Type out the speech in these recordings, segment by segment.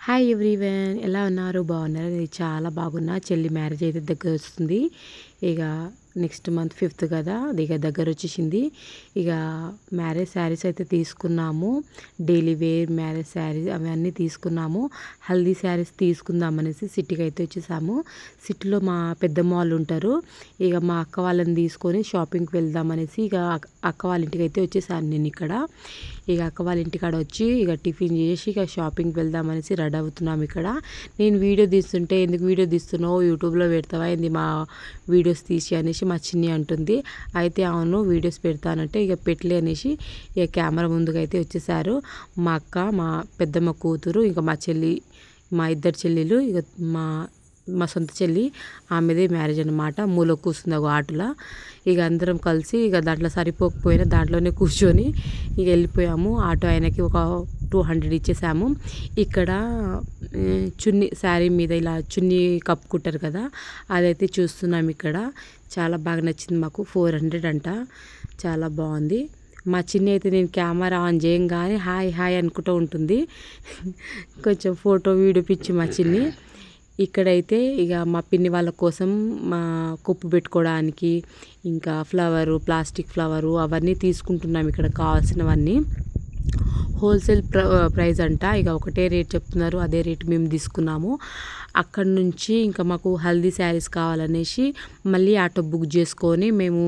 Hi everyone ఎలా ఉన్నారు? బాగున్నారు? నేను చాలా బాగున్నా. చెల్లి మ్యారేజ్ అయితే దగ్గర వస్తుంది. ఇక నెక్స్ట్ మంత్ ఫిఫ్త్ కదా అది ఇక దగ్గర వచ్చేసింది. ఇక మ్యారేజ్ శారీస్ అయితే తీసుకున్నాము. డైలీ వేర్ మ్యారేజ్ శారీస్ అవన్నీ తీసుకున్నాము. హల్దీ శారీస్ తీసుకుందాం అనేసి సిటీకి అయితే వచ్చేసాము. సిటీలో మా పెద్దమ్మ వాళ్ళు ఉంటారు. ఇక మా అక్క వాళ్ళని తీసుకొని షాపింగ్కి వెళ్దాం అనేసి ఇక అక్క వాళ్ళ ఇంటికి అయితే వచ్చేసాను నేను ఇక్కడ. ఇక అక్క వాళ్ళ ఇంటికాడ వచ్చి ఇక టిఫిన్ చేసి ఇక షాపింగ్కి వెళ్దాం అనేసి రెడీ అవుతున్నాం ఇక్కడ. నేను వీడియో తీస్తుంటే ఎందుకు వీడియో తీస్తున్నావు? యూట్యూబ్లో పెడతావా? ఏంది మా వీడియోస్ తీసి అనేసి మా చిన్ని అంటుంది. అయితే అవును వీడియోస్ పెడతానంటే ఇక పెట్టలే అనేసి ఇక కెమెరా ముందుకైతే వచ్చేసారు. మా అక్క మా పెద్దమ్మ కూతురు ఇంకా మా చెల్లి మా ఇద్దరు చెల్లెలు ఇక మా మా సొంత చెల్లి ఆమెదే మ్యారేజ్ అనమాట మూల కూర్చుంది ఒక ఆటలో. ఇక అందరం కలిసి ఇక దాంట్లో సరిపోకపోయినా దాంట్లోనే కూర్చొని ఇక వెళ్ళిపోయాము. ఆటో ఆయనకి ఒక టూ హండ్రెడ్ ఇచ్చేసాము. ఇక్కడ చున్నీ శారీ మీద ఇలా చున్నీ కప్పుకుంటారు కదా అదైతే చూస్తున్నాం ఇక్కడ. చాలా బాగా నచ్చింది మాకు. ఫోర్ హండ్రెడ్ అంట. చాలా బాగుంది. మా చిన్ని అయితే నేను కెమెరా ఆన్ చేయంగానే హాయ్ హాయ్ అనుకుంటూ ఉంటుంది. కొంచెం ఫోటో వీడియో పిచ్చి మా చిన్ని. ఇక్కడైతే ఇక మా పిన్ని వాళ్ళ కోసం మా కుప్పు పెట్టుకోవడానికి ఇంకా ఫ్లవరు ప్లాస్టిక్ ఫ్లవరు అవన్నీ తీసుకుంటున్నాం ఇక్కడ కావాల్సినవన్నీ. హోల్సేల్ ప్ర ప్రైస్ అంట. ఇక ఒకటే రేట్ చెప్తున్నారు. అదే రేట్ మేము తీసుకున్నాము. అక్కడ నుంచి ఇంకా మాకు హల్దీ శారీస్ కావాలనేసి మళ్ళీ ఆటో బుక్ చేసుకొని మేము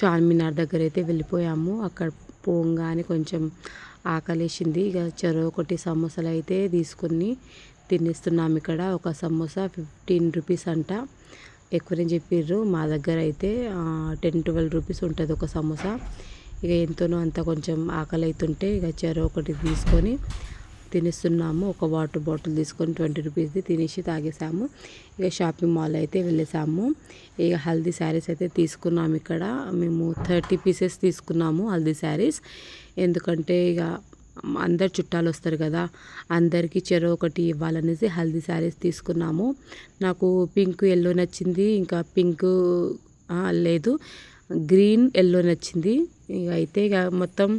చార్మినార్ దగ్గర అయితే వెళ్ళిపోయాము. అక్కడ పోగానే కొంచెం ఆకలేసింది. ఇక చెరో ఒకటి సమోసాలు అయితే తీసుకొని తినేస్తున్నాము ఇక్కడ. ఒక సమోసా ఫిఫ్టీన్ రూపీస్ అంట. ఎక్కువనే చెప్పిర్రు? మా దగ్గర అయితే టెన్ ట్వెల్వ్ రూపీస్ ఉంటుంది ఒక సమోసా. ఇక ఎంతనో అంత కొంచెం ఆకలి అవుతుంటే ఇక చెరో ఒకటి తీసుకొని తినేస్తున్నాము. ఒక వాటర్ బాటిల్ తీసుకొని ట్వంటీ రూపీస్ది తినేసి తాగేసాము. ఇక షాపింగ్ మాల్ అయితే వెళ్ళేసాము. ఇక హల్దీ శారీస్ అయితే తీసుకున్నాము ఇక్కడ. మేము థర్టీ పీసెస్ తీసుకున్నాము హల్దీ శారీస్. ఎందుకంటే ఇక అందరు చుట్టాలు వస్తారు కదా అందరికీ చెరో ఒకటి ఇవ్వాలనేసి హల్దీ శారీస్ తీసుకున్నాము. నాకు పింక్ ఎల్లో నచ్చింది ఇంకా పింక్ లేదు. గ్రీన్ ఎల్లో నచ్చింది. ఇక అయితే ఇక మొత్తం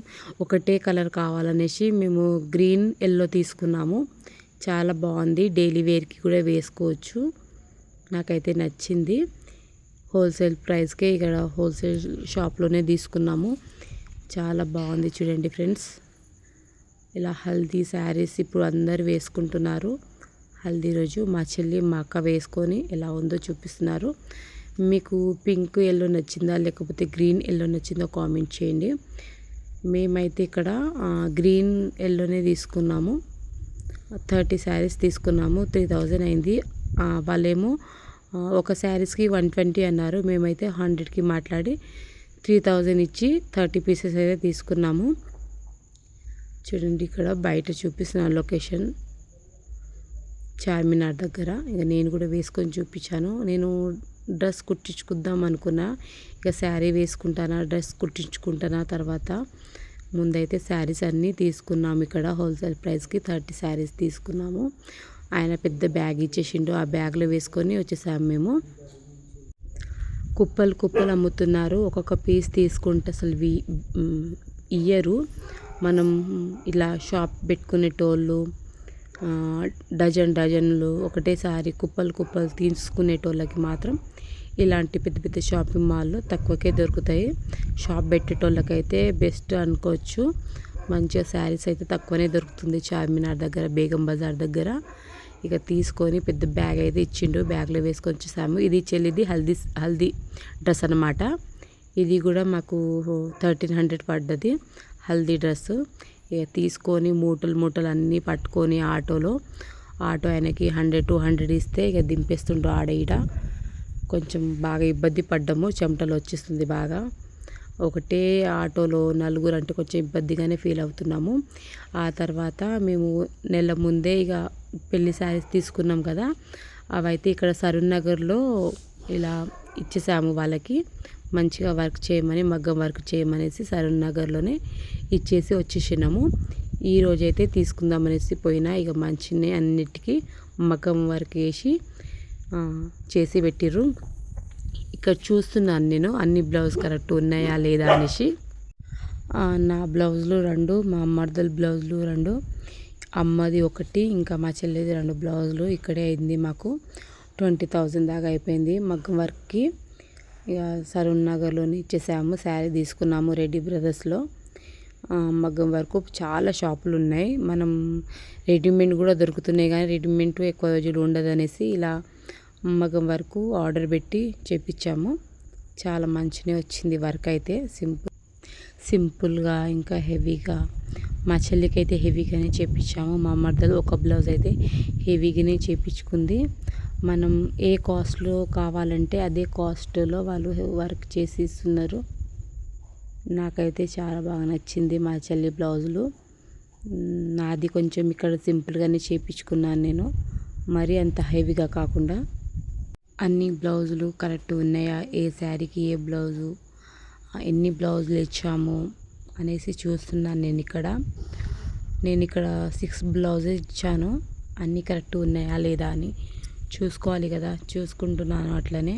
ఒకటే కలర్ కావాలనేసి మేము గ్రీన్ ఎల్లో తీసుకున్నాము. చాలా బాగుంది. డైలీ వేర్కి కూడా వేసుకోవచ్చు. నాకైతే నచ్చింది. హోల్సేల్ ప్రైస్కే ఇక్కడ హోల్సేల్ షాప్లోనే తీసుకున్నాము. చాలా బాగుంది చూడండి ఫ్రెండ్స్. ఇలా హల్దీ శారీస్ ఇప్పుడు అందరు వేసుకుంటున్నారు. హల్దీ రోజు మా చెల్లి మా అక్క వేసుకొని ఎలా ఉందో చూపిస్తున్నారు. మీకు పింక్ ఎల్లో నచ్చిందా లేకపోతే గ్రీన్ ఎల్లో నచ్చిందో కామెంట్ చేయండి. మేమైతే ఇక్కడ గ్రీన్ ఎల్లోనే తీసుకున్నాము. థర్టీ శారీస్ తీసుకున్నాము. త్రీ థౌజండ్ అయింది. వాళ్ళేమో ఒక శారీస్కి వన్ ట్వంటీ అన్నారు. మేమైతే హండ్రెడ్కి మాట్లాడి త్రీ థౌజండ్ ఇచ్చి థర్టీ పీసెస్ అయితే తీసుకున్నాము. చూడండి ఇక్కడ బయట చూపిస్తున్న లొకేషన్. చార్మినార్ దగ్గర. ఇక నేను కూడా వేసుకొని చూపించాను. నేను డ్రెస్ కుట్టించుకుందాం అనుకున్నా. ఇక శారీ వేసుకుంటానా డ్రెస్ కుట్టించుకుంటానా తర్వాత ముందైతే శారీస్ అన్నీ తీసుకున్నాము. ఇక్కడ హోల్సేల్ ప్రైస్కి థర్టీ శారీస్ తీసుకున్నాము. ఆయన పెద్ద బ్యాగ్ ఇచ్చేసిండు. ఆ బ్యాగ్లో వేసుకొని వచ్చేసాము మేము. కుప్పలు కుప్పలు అమ్ముతున్నారు. ఒక్కొక్క పీస్ తీసుకుంటే అసలు ఇయ్యరు. మనం ఇలా షాప్ పెట్టుకునేటోళ్ళు డజన్ డజన్లు ఒకటేసారి కుప్పలు కుప్పలు తీసుకునేటోళ్ళకి మాత్రం ఇలాంటి పెద్ద పెద్ద షాపింగ్ మాల్లో తక్కువకే దొరుకుతాయి. షాప్ పెట్టేటోళ్ళకైతే బెస్ట్ అనుకోవచ్చు. మంచిగా శారీస్ అయితే తక్కువనే దొరుకుతుంది చార్మినార్ దగ్గర బేగం బజార్ దగ్గర. ఇక తీసుకొని పెద్ద బ్యాగ్ అయితే ఇచ్చిండు. బ్యాగ్లో వేసుకొని వచ్చేసాము ఇది చెల్లిది హల్దీ హల్దీ డ్రెస్ అనమాట ఇది కూడా మాకు థర్టీన్ హండ్రెడ్ పడ్డది. హల్దీ డ్రెస్ ఇక తీసుకొని మూటలు మూటలు అన్నీ పట్టుకొని ఆటోలో. ఆటో ఆయనకి హండ్రెడ్ టూ హండ్రెడ్ ఇస్తే ఇక దింపేస్తుండ్రు ఆడ ఈడ. కొంచెం బాగా ఇబ్బంది పడ్డాము చెమటలు వచ్చేస్తుంది బాగా. ఒకటే ఆటోలో నలుగురు అంటే కొంచెం ఇబ్బందిగానే ఫీల్ అవుతున్నాము. ఆ తర్వాత మేము నెల ముందే ఇక పెళ్ళి శారీస్ తీసుకున్నాం కదా. అవైతే ఇక్కడ సరూర్ నగర్లో ఇలా ఇచ్చేసాము వాళ్ళకి. మంచిగా వర్క్ చేయమని మగ్గం వర్క్ చేయమనేసి సరూన్ నగర్లోనే ఇచ్చేసి వచ్చేసినాము. ఈరోజైతే తీసుకుందామనేసి పోయినా ఇక మంచినే అన్నిటికీ మగ్గం వర్క్ వేసి చేసి పెట్టిర్రు. ఇక్కడ చూస్తున్నాను నేను అన్ని బ్లౌజ్ కరెక్ట్ ఉన్నాయా లేదా అనేసి. నా బ్లౌజులు రెండు మా మర్దల బ్లౌజులు రెండు అమ్మది ఒకటి ఇంకా మా చెల్లిది రెండు బ్లౌజులు ఇక్కడే అయింది మాకు. ట్వంటీ థౌజండ్ దాకా అయిపోయింది మగ్గం వర్క్కి. ఇక సరూన్ నగర్లోని ఇచ్చేసాము శారీ తీసుకున్నాము రెడ్డి బ్రదర్స్లో మగ్గం వరకు చాలా షాపులు ఉన్నాయి. మనం రెడీమేడ్ కూడా దొరుకుతున్నాయి కానీ రెడీమేడ్ ఎక్కువ రోజులు ఉండదు అనేసి ఇలా మగ్గం వరకు ఆర్డర్ పెట్టి చేపించాము. చాలా మంచిగా వచ్చింది వర్క్ అయితే. సింపుల్ సింపుల్గా ఇంకా హెవీగా మా చెల్లికి అయితే హెవీగానే చేపించాము. మా మర్దలు ఒక బ్లౌజ్ అయితే హెవీగానే చేపించుకుంది. మనం ఏ కాస్ట్లో కావాలంటే అదే కాస్ట్లో వాళ్ళు వర్క్ చేసి ఇస్తున్నారు నాకైతే చాలా బాగా నచ్చింది మా చెల్లి బ్లౌజులు. నాది కొంచెం ఇక్కడ సింపుల్గానే చేపించుకున్నాను నేను. మరీ అంత హెవీగా కాకుండా అన్ని బ్లౌజులు కరెక్ట్ ఉన్నాయా? ఏ శారీకి ఏ బ్లౌజు? ఎన్ని బ్లౌజులు ఇచ్చాము? అనేసి చూస్తున్నాను నేను ఇక్కడ. నేను ఇక్కడ సిక్స్ బ్లౌజెస్ ఇచ్చాను. అన్నీ కరెక్ట్ ఉన్నాయా లేదా అని చూసుకోవాలి కదా చూసుకుంటున్నాను అట్లనే.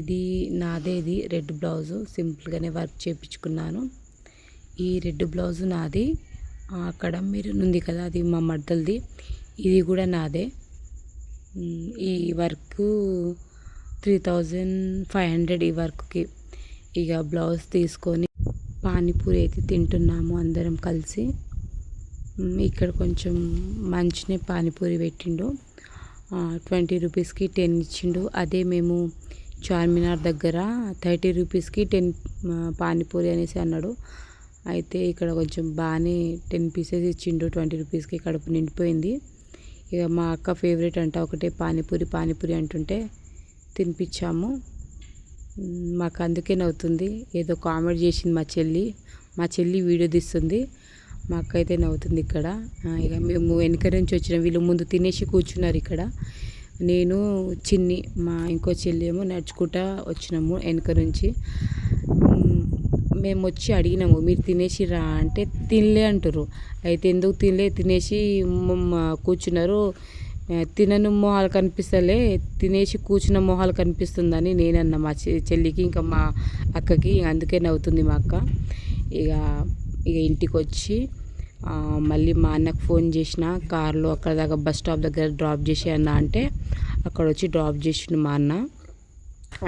ఇది నాదే ఇది రెడ్ బ్లౌజు. సింపుల్గానే వర్క్ చేయించుకున్నాను ఈ రెడ్ బ్లౌజు నాది. అక్కడ మీరు ఉంది కదా అది మా మడ్డలది. ఇది కూడా నాదే. ఈ work three thousand five hundred ఈ వర్క్కి. ఇక బ్లౌజ్ తీసుకొని పానీపూరి అయితే తింటున్నాము అందరం కలిసి. ఇక్కడ కొంచెం మంచినే పానీపూరి పెట్టిండు. ట్వంటీ రూపీస్కి టెన్ ఇచ్చిండు. అదే మేము చార్మినార్ దగ్గర థర్టీ రూపీస్కి టెన్ పానీపూరి అనేసి అన్నాడు. అయితే ఇక్కడ కొంచెం బాగానే టెన్ పీసెస్ ఇచ్చిండు. ట్వంటీ రూపీస్కి కడుపు నిండిపోయింది. ఇక మా అక్క ఫేవరెట్ అంట ఒకటే పానీపూరి పానీపూరి అంటుంటే తినిపించాము. మాకు అందుకే నవ్వుతుంది. ఏదో కామెడీ చేసింది మా చెల్లి. మా చెల్లి వీడియో తీస్తుంది. మా అక్క అయితే నవ్వుతుంది ఇక్కడ. ఇక మేము వెనక నుంచి వచ్చిన. వీళ్ళు ముందు తినేసి కూర్చున్నారు ఇక్కడ. నేను చిన్ని మా ఇంకో చెల్లి ఏమో నడుచుకుంటా వచ్చినాము వెనక నుంచి. మేము వచ్చి అడిగినాము మీరు తినేసి రా అంటే తినలే అంటారు అయితే ఎందుకు తినలే? తినేసి కూర్చున్నారు. తినను మొహాలు కనిపిస్తలే. తినేసి కూర్చున్న మొహాలు కనిపిస్తుందని నేనన్న మా చె- చెల్లికి ఇంకా మా అక్కకి అందుకే నవ్వుతుంది మా అక్క. ఇక ఇక ఇంటికి వచ్చి మళ్ళీ మా అన్నకు ఫోన్ చేసిన కార్లో అక్కడ దాకా బస్ స్టాప్ దగ్గర డ్రాప్ చేసి అంటే అక్కడ వచ్చి డ్రాప్ చేసిండు మా అన్న.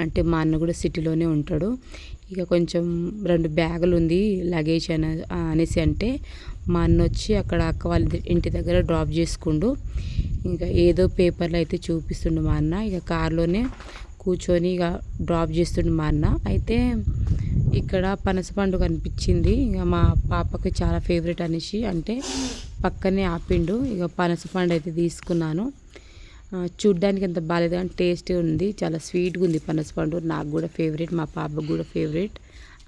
అంటే మా అన్న కూడా సిటీలోనే ఉంటాడు. ఇక కొంచెం రెండు బ్యాగులు ఉంది లగేజ్ అని అనేసి అంటే మా అన్న వచ్చి అక్కడ అక్క వాళ్ళ ఇంటి దగ్గర డ్రాప్ చేసుకుండు. ఇంకా ఏదో పేపర్లు అయితే చూపిస్తుండు మా అన్న. ఇక కార్లోనే కూర్చొని ఇక డ్రాప్ చేస్తుండు మా అన్న. అయితే ఇక్కడ పనసపండు కనిపించింది. ఇక మా పాపకి చాలా ఫేవరెట్ అనేసి అంటే పక్కనే ఆపిండు. ఇక పనసపండు అయితే తీసుకున్నాను. చూడ్డానికి అంత బాగాలేదు కానీ టేస్ట్ ఉంది. చాలా స్వీట్గా ఉంది పనసపండు నాకు కూడా ఫేవరెట్ మా పాపకు కూడా ఫేవరెట్.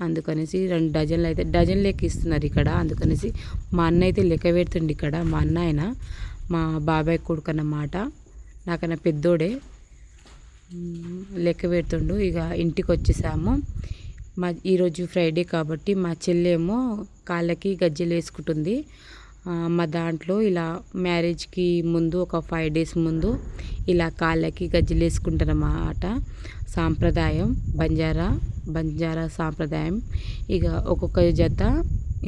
అందుకనేసి రెండు డజన్లు అయితే డజన్ లెక్క ఇస్తున్నారు ఇక్కడ. అందుకనేసి మా అన్న అయితే లెక్క పెడుతుండు ఇక్కడ మా అన్న ఆయన. మా బాబాయ్ కొడుకు అన్నమాట. నాకన్నా పెద్దోడే. లెక్క పెడుతుండు. ఇక ఇంటికి వచ్చేసాము. మా ఈరోజు ఫ్రైడే కాబట్టి మా చెల్లేమో కాళ్ళకి గజ్జెలు వేసుకుంటుంది. మా దాంట్లో ఇలా మ్యారేజ్కి ముందు ఒక ఫైవ్ డేస్ ముందు ఇలా కాళ్ళకి గజ్జెలు వేసుకుంటారన్నమాట. సాంప్రదాయం బంజారా బంజారా సాంప్రదాయం. ఇక ఒక్కొక్క జత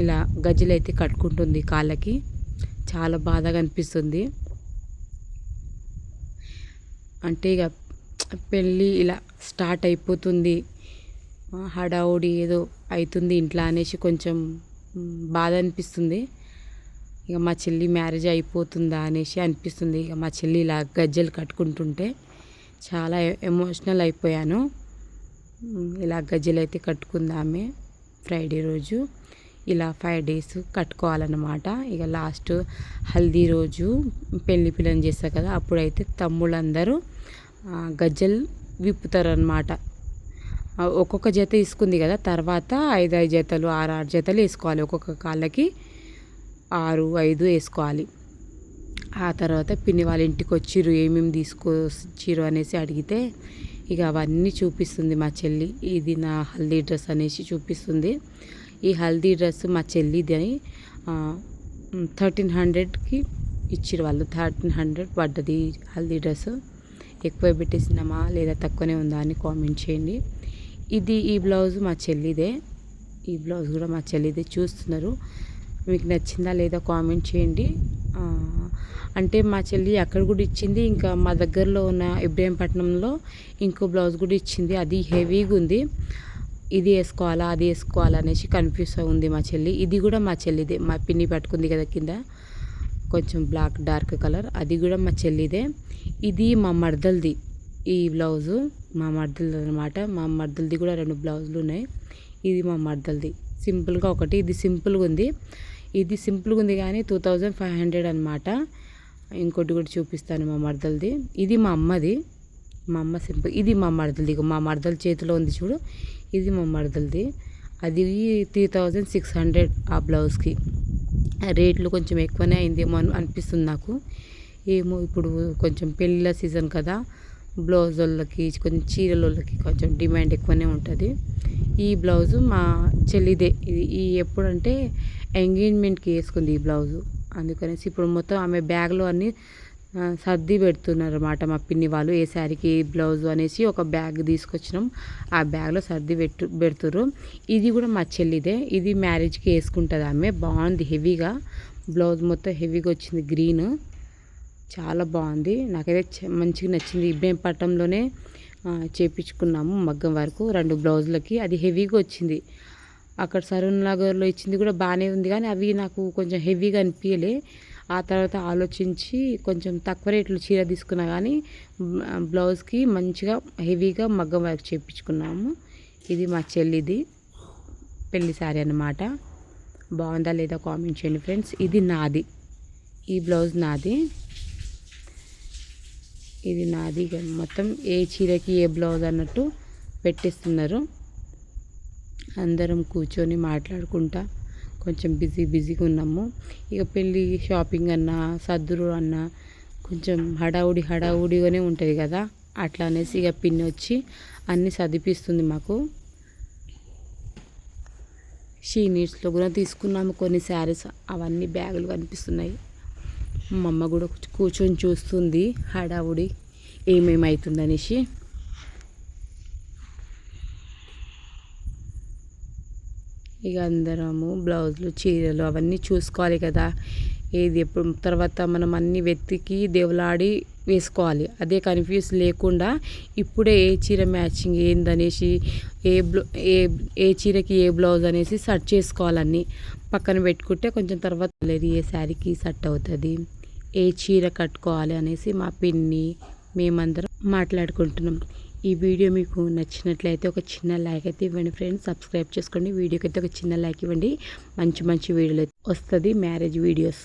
ఇలా గజ్జెలు అయితే కట్టుకుంటుంది కాళ్ళకి. చాలా బాధగా అనిపిస్తుంది. అంటే ఇక పెళ్ళి ఇలా స్టార్ట్ అయిపోతుంది. హడావుడి ఏదో అవుతుంది ఇంట్లో అనేసి కొంచెం బాధ అనిపిస్తుంది. ఇక మా చెల్లి మ్యారేజ్ అయిపోతుందా అనేసి అనిపిస్తుంది. ఇక మా చెల్లి ఇలా గజ్జలు కట్టుకుంటుంటే చాలా ఎమోషనల్ అయిపోయాను. ఇలా గజ్జలు అయితే కట్టుకుంది ఫ్రైడే రోజు. ఇలా ఫైవ్ డేస్ కట్టుకోవాలన్నమాట. ఇక లాస్ట్ హల్దీ రోజు పెళ్ళి పిల్లని చేస్తారు కదా అప్పుడైతే తమ్ముళ్ళందరూ గజ్జలు విప్పుతారనమాట ఒక్కొక్క జత తీసుకుంది కదా తర్వాత ఐదు ఐదు జతలు ఆరు ఆరు జతలు వేసుకోవాలి. ఒక్కొక్క కాళ్ళకి ఆరు ఐదు వేసుకోవాలి. ఆ తర్వాత పిన్ని వాళ్ళ ఇంటికి వచ్చిర్రు ఏమేమి తీసుకొచ్చిర్రు అనేసి అడిగితే ఇక అవన్నీ చూపిస్తుంది మా చెల్లి. ఇది నా హల్దీ డ్రెస్ అనేసి చూపిస్తుంది. ఈ హల్దీ డ్రెస్ మా చెల్లిది అని థర్టీన్ హండ్రెడ్కి ఇచ్చిర్రు వాళ్ళు. థర్టీన్ హండ్రెడ్ పడ్డది హల్దీ డ్రెస్. ఎక్కువ పెట్టేసినామా లేదా తక్కువనే ఉందా అని కామెంట్ చేయండి. ఇది ఈ బ్లౌజ్ మా చెల్లిదే. ఈ బ్లౌజ్ కూడా మా చెల్లిదే చూస్తున్నారు. మీకు నచ్చిందా లేదా కామెంట్ చేయండి. అంటే మా చెల్లి అక్కడ కూడా ఇచ్చింది ఇంకా మా దగ్గరలో ఉన్న ఇబ్రాహీంపట్నంలో ఇంకో బ్లౌజ్ కూడా ఇచ్చింది. అది హెవీగా ఉంది. ఇది వేసుకోవాలా అది వేసుకోవాలా అనేసి కన్ఫ్యూజ్ ఉంది మా చెల్లి. ఇది కూడా మా చెల్లిదే. మా పిన్ని పట్టుకుంది కదా కింద. కొంచెం బ్లాక్ డార్క్ కలర్ అది కూడా మా చెల్లిదే. ఇది మా మర్దల్ది. ఈ బ్లౌజు మా మర్దల్ది అనమాట మా మర్దల్ది కూడా రెండు బ్లౌజులు ఉన్నాయి. ఇది మా మర్దలది. సింపుల్గా ఒకటి. ఇది సింపుల్గా ఉంది. ఇది సింపుల్గా ఉంది కానీ టూ థౌజండ్ ఫైవ్ హండ్రెడ్ అనమాట ఇంకోటి కూడా చూపిస్తాను మా మర్దలది. ఇది మా అమ్మది. మా అమ్మ సింపుల్. ఇది మా మరదలది. మా మరదల చేతిలో ఉంది చూడు. ఇది మా మరదలది. అది త్రీ థౌజండ్ సిక్స్ హండ్రెడ్ ఆ బ్లౌజ్కి. రేట్లు కొంచెం ఎక్కువనే అయిందేమో అని అనిపిస్తుంది నాకు. ఏమో ఇప్పుడు కొంచెం పెళ్ళిళ్ళ సీజన్ కదా. బ్లౌజ్ వాళ్ళకి కొంచెం చీరల వాళ్ళకి కొంచెం డిమాండ్ ఎక్కువనే ఉంటుంది. ఈ బ్లౌజు మా చెల్లిదే. ఇది ఈ ఎప్పుడంటే ఎంగేజ్మెంట్కి వేసుకుంది ఈ బ్లౌజు. అందుకనేసి ఇప్పుడు మొత్తం ఆమె బ్యాగ్లో అన్నీ సర్ది పెడుతున్నారు అనమాట మా పిన్ని వాళ్ళు. ఏ శారీకి బ్లౌజ్ అనేసి ఒక బ్యాగ్ తీసుకొచ్చినాం. ఆ బ్యాగ్లో సర్ది పెట్టు పెడుతురు ఇది కూడా మా చెల్లిదే. ఇది మ్యారేజ్కి వేసుకుంటుంది ఆమె. బాగుంది హెవీగా. బ్లౌజ్ మొత్తం హెవీగా వచ్చింది గ్రీన్. చాలా బాగుంది. నాకైతే చ- మంచిగా నచ్చింది. ఇబ్బేం పట్టంలోనే చేపించుకున్నాము మగ్గం వరకు రెండు బ్లౌజులకి. అది హెవీగా వచ్చింది. అక్కడ సరూన్ నగర్లో ఇచ్చింది కూడా బాగానే ఉంది కానీ అవి నాకు కొంచెం హెవీగా అనిపించలే ఆ తర్వాత ఆలోచించి కొంచెం తక్కువ రేట్లు చీర తీసుకున్నా కానీ బ్లౌజ్కి మంచిగా హెవీగా మగ్గం వర్క్ చేయించుకున్నాము ఇది మా చెల్లిది పెళ్ళి శారీ అన్నమాట. బాగుందా లేదా కామెంట్ చేయండి ఫ్రెండ్స్. ఇది నాది. ఈ బ్లౌజ్ నాది. ఇది నాది మొత్తం ఏ చీరకి ఏ బ్లౌజ్ అన్నట్టు పెట్టిస్తున్నారు. అందరం కూర్చొని మాట్లాడుకుంటా కొంచెం బిజీ బిజీగా ఉన్నాము. ఇక పెళ్ళి షాపింగ్ అన్నా సద్దురు అన్నా కొంచెం హడావుడి హడావుడిగానే ఉంటుంది కదా. అట్లా అనేసి ఇక పిన్ని వచ్చి అన్నీ చదివిపిస్తుంది మాకు. షీ నీడ్స్లో కూడా తీసుకున్నాము కొన్ని శారీస్. అవన్నీ బ్యాగులు కనిపిస్తున్నాయి. మా అమ్మ కూడా కూర్చొని చూస్తుంది హడావుడి ఏమేమి అవుతుందనేసి ఇక అందరము బ్లౌజులు చీరలు అవన్నీ చూసుకోవాలి కదా. ఏది ఎప్పుడు తర్వాత మనం అన్ని వెతికి దేవులాడి వేసుకోవాలి. అదే కన్ఫ్యూజ్ లేకుండా ఇప్పుడే ఏ చీర మ్యాచింగ్ ఏందనేసి ఏ బ్లౌ ఏ ఏ చీరకి ఏ బ్లౌజ్ అనేసి సెట్ చేసుకోవాలన్నీ పక్కన పెట్టుకుంటే కొంచెం తర్వాత లేదు ఏ శారీకి సెట్ అవుతుంది. ఏ చీర కట్టుకోవాలి అనేసి మా పిన్ని మేమందరం మాట్లాడుకుంటున్నాం. ఈ వీడియో మీకు నచ్చినట్లయితే ఒక చిన్న లైక్ అయితే ఇవ్వండి ఫ్రెండ్స్. సబ్స్క్రైబ్ చేసుకోండి. వీడియోకి అయితే ఒక చిన్న లైక్ ఇవ్వండి. మంచి మంచి వీడియోలు వస్తుంది. Marriage videos.